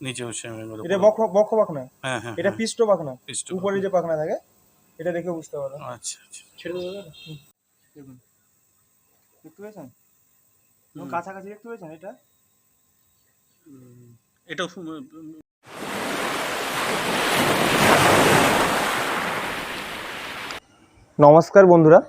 নিচেও এটা বক্ষ বক্ষ পাখনা? হ্যাঁ হ্যাঁ এটা হ্যাঁ, পিষ্ট পাখনা? উপরে যে পাখনা থাকে এটা দেখে বুঝতে পারো। আচ্ছা আচ্ছা। ছেড়ে দেবো দাদা? হুম। দেখুন। দেখতে পেয়েছেন? কাছাকাছি দেখতে পেয়েছেন এটা? এটাও নমস্কার বন্ধুরা।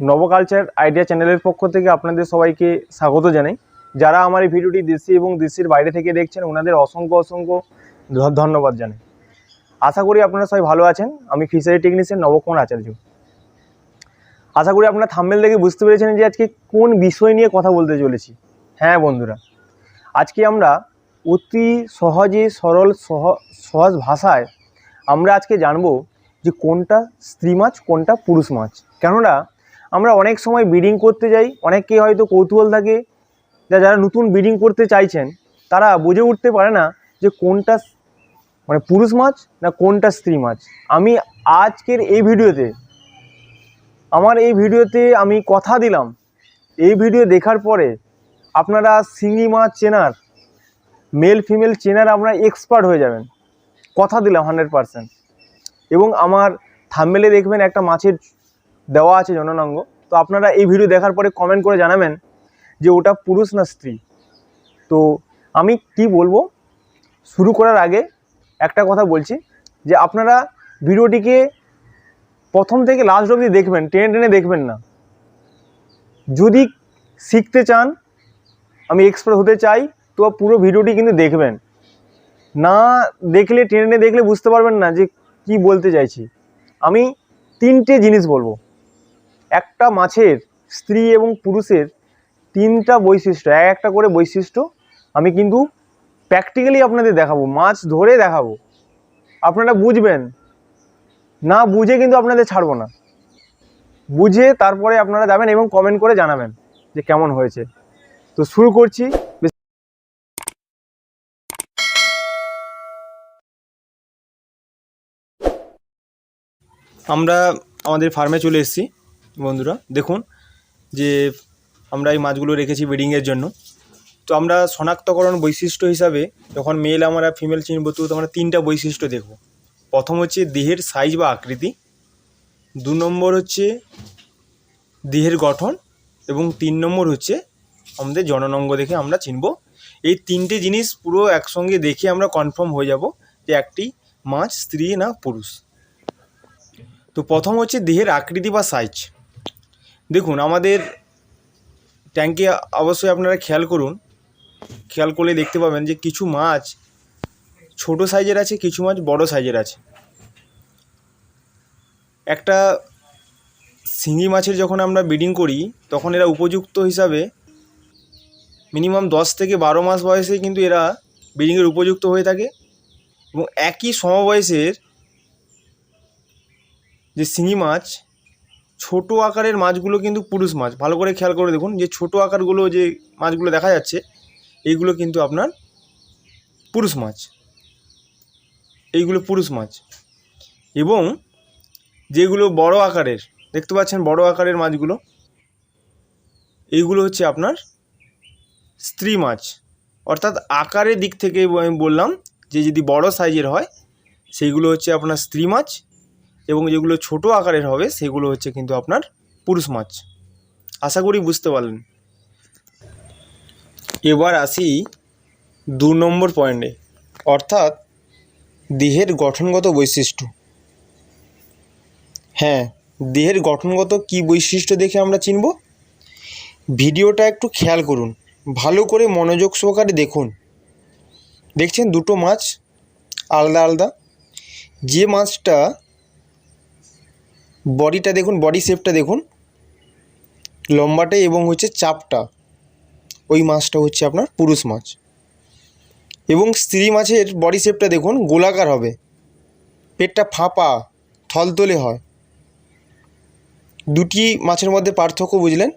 নবকালচার আইডিয়া চ্যানেলের পক্ষ থেকে আপনাদের সবাইকে স্বাগত জানাই। যারা আমার এই ভিডিওটি দেশি এবং দেশের বাইরে থেকে দেখছেন, ওনাদের অসংখ্য অসংখ্য ধন্যবাদ জানাই। আশা করি আপনারা সবাই ভালো আছেন। আমি ফিশারি টেকনিশিয়ান নবকুমার আচার্য। আশা করি আপনারা থাম্বেল দেখে বুঝতে পেরেছেন যে আজকে কোন বিষয় নিয়ে কথা বলতে চলেছি। হ্যাঁ বন্ধুরা, আজকে আমরা অতি সহজে, সরল, সহ সহজ ভাষায় আমরা আজকে জানব যে কোনটা স্ত্রী মাছ, কোনটা পুরুষ মাছ। কেননা আমরা অনেক সময় ব্রিডিং করতে যাই অনেকে হয়তো কৌতূহল থাকে যা যারা নতুন ব্রিডিং করতে চাইছেন, তারা বুঝে উঠতে পারে না যে কোনটা মানে পুরুষ মাছ না কোনটা স্ত্রী মাছ। আমি আজকের এই ভিডিওতে, আমার এই ভিডিওতে আমি কথা দিলাম। এই ভিডিও দেখার পরে আপনারা শিঙি মাছ চেনার মেল ফিমেল চেনার আপনারা এক্সপার্ট হয়ে যাবেন। কথা দিলাম হান্ড্রেড পারসেন্ট এবং আমার থাম্বেলে দেখবেন একটা মাছের দেওয়া আছে জননাঙ্গ। তো আপনারা এই ভিডিও দেখার পরে কমেন্ট করে জানাবেন যে ওটা পুরুষ না স্ত্রী। তো আমি কি বলব? শুরু করার আগে একটা কথা বলছি যে আপনারা ভিডিওটিকে প্রথম থেকে লাস্ট অবধি দেখবেন, টেনে টেনে দেখবেন না। যদি শিখতে চান, আমি এক্সপার্ট হতে চাই, তো পুরো ভিডিওটি কিন্তু দেখবেন। না দেখলে টেনে দেখলে বুঝতে পারবেন না যে কি বলতে চাইছি। আমি তিনটে জিনিস বলব। একটা মাছের, স্ত্রী এবং পুরুষের তিনটা বৈশিষ্ট্য, এক একটা করে বৈশিষ্ট্য আমি কিন্তু প্র্যাকটিক্যালি আপনাদের দেখাবো, মাছ ধরে দেখাবো। আপনারা বুঝবেন, না বুঝে কিন্তু আপনাদের ছাড়বো না। বুঝে তারপরে আপনারা যাবেন এবং কমেন্ট করে জানাবেন যে কেমন হয়েছে। তো শুরু করছি। আমরা আমাদের ফার্মে চলে এসেছি, বন্ধুরা। দেখুন যে আমরা এই মাছগুলো রেখেছি ব্রিডিংয়ের জন্য। তো আমরা শনাক্তকরণ বৈশিষ্ট্য হিসাবে যখন মেল আমরা ফিমেল চিনব, তো আমরা তিনটা বৈশিষ্ট্য দেখব। প্রথম হচ্ছে দেহের সাইজ বা আকৃতি। দু নম্বর হচ্ছে দেহের গঠন এবং তিন নম্বর হচ্ছে আমাদের জননঙ্গ দেখে আমরা চিনব। এই তিনটে জিনিস পুরো একসঙ্গে দেখে আমরা কনফার্ম হয়ে যাব যে একটি মাছ স্ত্রী না পুরুষ। তো প্রথম হচ্ছে দেহের আকৃতি বা সাইজ দেখুন, আমাদের ট্যাঙ্কে অবশ্যই আপনারা খেয়াল করুন। খেয়াল করলে দেখতে পাবেন যে কিছু মাছ ছোট সাইজের আছে, কিছু মাছ বড় সাইজের আছে। একটা শিঙি মাছের যখন আমরা ব্রিডিং করি, তখন এরা উপযুক্ত হিসাবে মিনিমাম দশ থেকে বারো মাস বয়সে কিন্তু এরা ব্রিডিংয়ের উপযুক্ত হয়ে থাকে এবং একই সমবয়সের যে শিঙি মাছ ছোট আকারের মাছগুলো কিন্তু পুরুষ মাছ। ভালো করে খেয়াল করে দেখুন যে ছোট আকারগুলো যে মাছগুলো দেখা যাচ্ছে, এইগুলো কিন্তু আপনার পুরুষ মাছ। এইগুলো পুরুষ মাছ। এবং যেগুলো বড় আকারের, দেখতে পাচ্ছেন বড় আকারের মাছগুলো, এইগুলো হচ্ছে আপনার স্ত্রী মাছ। অর্থাৎ আকারের দিক থেকে আমি বললাম যে যদি বড় সাইজের হয়, সেইগুলো হচ্ছে আপনার স্ত্রী মাছ এবং যেগুলো ছোট আকারের হবে, সেগুলো হচ্ছে কিন্তু আপনার পুরুষ মাছ। আশা করি বুঝতে পারলেন। এবার আসি দু নম্বর পয়েন্টে। অর্থাৎ দেহের গঠনগত বৈশিষ্ট্য। হ্যাঁ দেহের গঠনগত কি বৈশিষ্ট্য দেখে আমরা চিনব? ভিডিওটা একটু খেয়াল করুন। ভালো করে মনোযোগ সহকারে দেখুন। দেখছেন দুটো মাছ আলাদা আলাদা। যে মাছটা বডিটা দেখুন বডি শেপটা দেখুন। লম্বাটে এবং হচ্ছে চাপটা। ওই মাছটা হচ্ছে আপনার পুরুষ মাছ। এবং স্ত্রী মাছের বডি শেপটা দেখুন, গোলাকার হবে। পেটটা ফাঁপা থলতলে হয়। দুটি মাছের মধ্যে পার্থক্য বুঝলেন?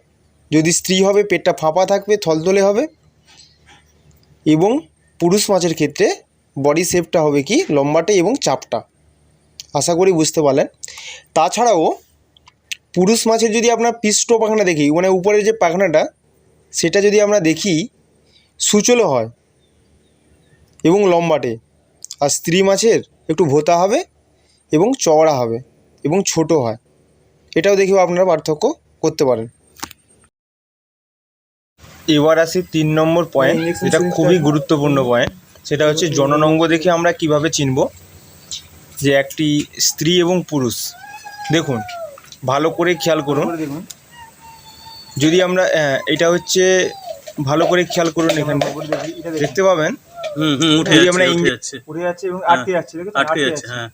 যদি স্ত্রী হবে, পেটটা ফাঁপা থাকবে থলতলে হবে। এবং পুরুষ মাছের ক্ষেত্রে বডি শেপটা হবে কি? লম্বাটে এবং চাপটা। আশা করি বুঝতে পারলেন। তাছাড়াও পুরুষ মাছের যদি আপনার পৃষ্ঠ পাখনা দেখি মানে উপরের যে পাখনাটা সেটা যদি আমরা দেখি সুচলো হয় এবং লম্বাটে। আর স্ত্রী মাছের একটু ভোতা হবে এবং চওড়া হবে এবং ছোট হয়। এটাও দেখেও আপনারা পার্থক্য করতে পারেন। এবার আসি তিন নম্বর পয়েন্ট যেটা খুবই গুরুত্বপূর্ণ পয়েন্ট সেটা হচ্ছে জননঙ্গ দেখে আমরা কীভাবে চিনব? যে একটি স্ত্রী এবং পুরুষ। দেখুন ভালো করে খেয়াল করুন। দেখুন। যদি আমরা এটা হচ্ছে ভালো করে খেয়াল করুন এখানে। দেখতে পাবেন? হুম হুম উঠে যদি আমরা উঠে যাচ্ছে। এবং হ্যাঁ, আটকে যাচ্ছে দেখেছেন? আটকে যাচ্ছে হ্যাঁ।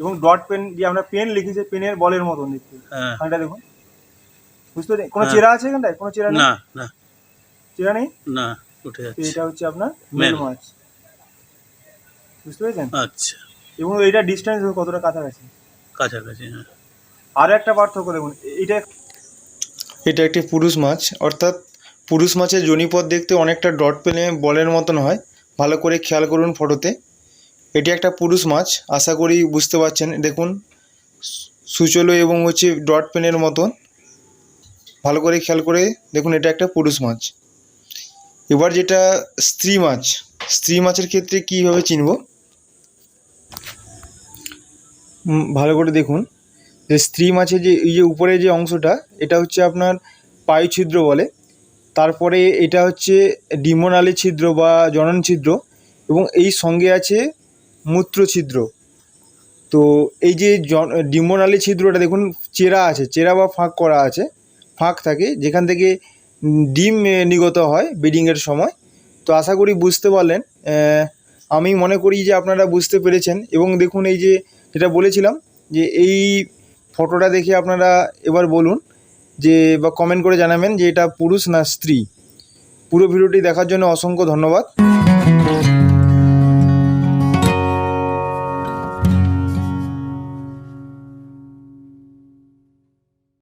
এবং ডট পেন দিয়ে আমরা পেন লিখেছি পেনের বলের মতন দেখতে। হ্যাঁ। দেখুন। বুঝতে পারছেন? কোনো হ্যাঁ। চেরা আছে এখানটায়? কোনো চেরা নেই? না না। চেরা নেই? না উঠে যাচ্ছে। এটা হচ্ছে আপনার মেল মাছ। বুঝতে পেরেছেন? আচ্ছা। এবং এটা ডিস্টেন্স কতটা কাছাকাছি? কাছাকাছি হ্যাঁ। আরও একটা পার্থক্য দেখুন এটা এটা একটি পুরুষ মাছ অর্থাৎ পুরুষ মাছের জনিপথ দেখতে অনেকটা ডট পেনে বলের মতন হয়। ভালো করে খেয়াল করুন ফটোতে এটি একটা পুরুষ মাছ আশা করি বুঝতে পারছেন। দেখুন সুচলো এবং হচ্ছে ডট পেনের মতন। ভালো করে খেয়াল করে দেখুন এটা একটা পুরুষ মাছ। এবার যেটা স্ত্রী মাছ স্ত্রী মাছের ক্ষেত্রে কীভাবে চিনব? ভালো করে দেখুন। যে স্ত্রী মাছের যে, এই যে উপরে যে অংশটা, এটা হচ্ছে আপনার পায়ু ছিদ্র বলে। তারপরে এটা হচ্ছে ডিমোনালি ছিদ্র বা জনন ছিদ্র এবং এই সঙ্গে আছে মূত্র ছিদ্র। তো এই যে ডিমোনালি ছিদ্রটা দেখুন, চেরা আছে, চেরা বা ফাঁক করা আছে, ফাঁক থাকে, যেখান থেকে ডিম নিগত হয় ব্রিডিংয়ের সময়। তো আশা করি বুঝতে পারলেন। আমি মনে করি যে আপনারা বুঝতে পেরেছেন এবং দেখুন এই যে যেটা বলেছিলাম যে এই ফটোটা দেখে আপনারা এবার বলুন যে বা কমেন্ট করে জানাবেন যে এটা পুরুষ না স্ত্রী। পুরো ভিডিওটি দেখার জন্য অসংখ্য ধন্যবাদ।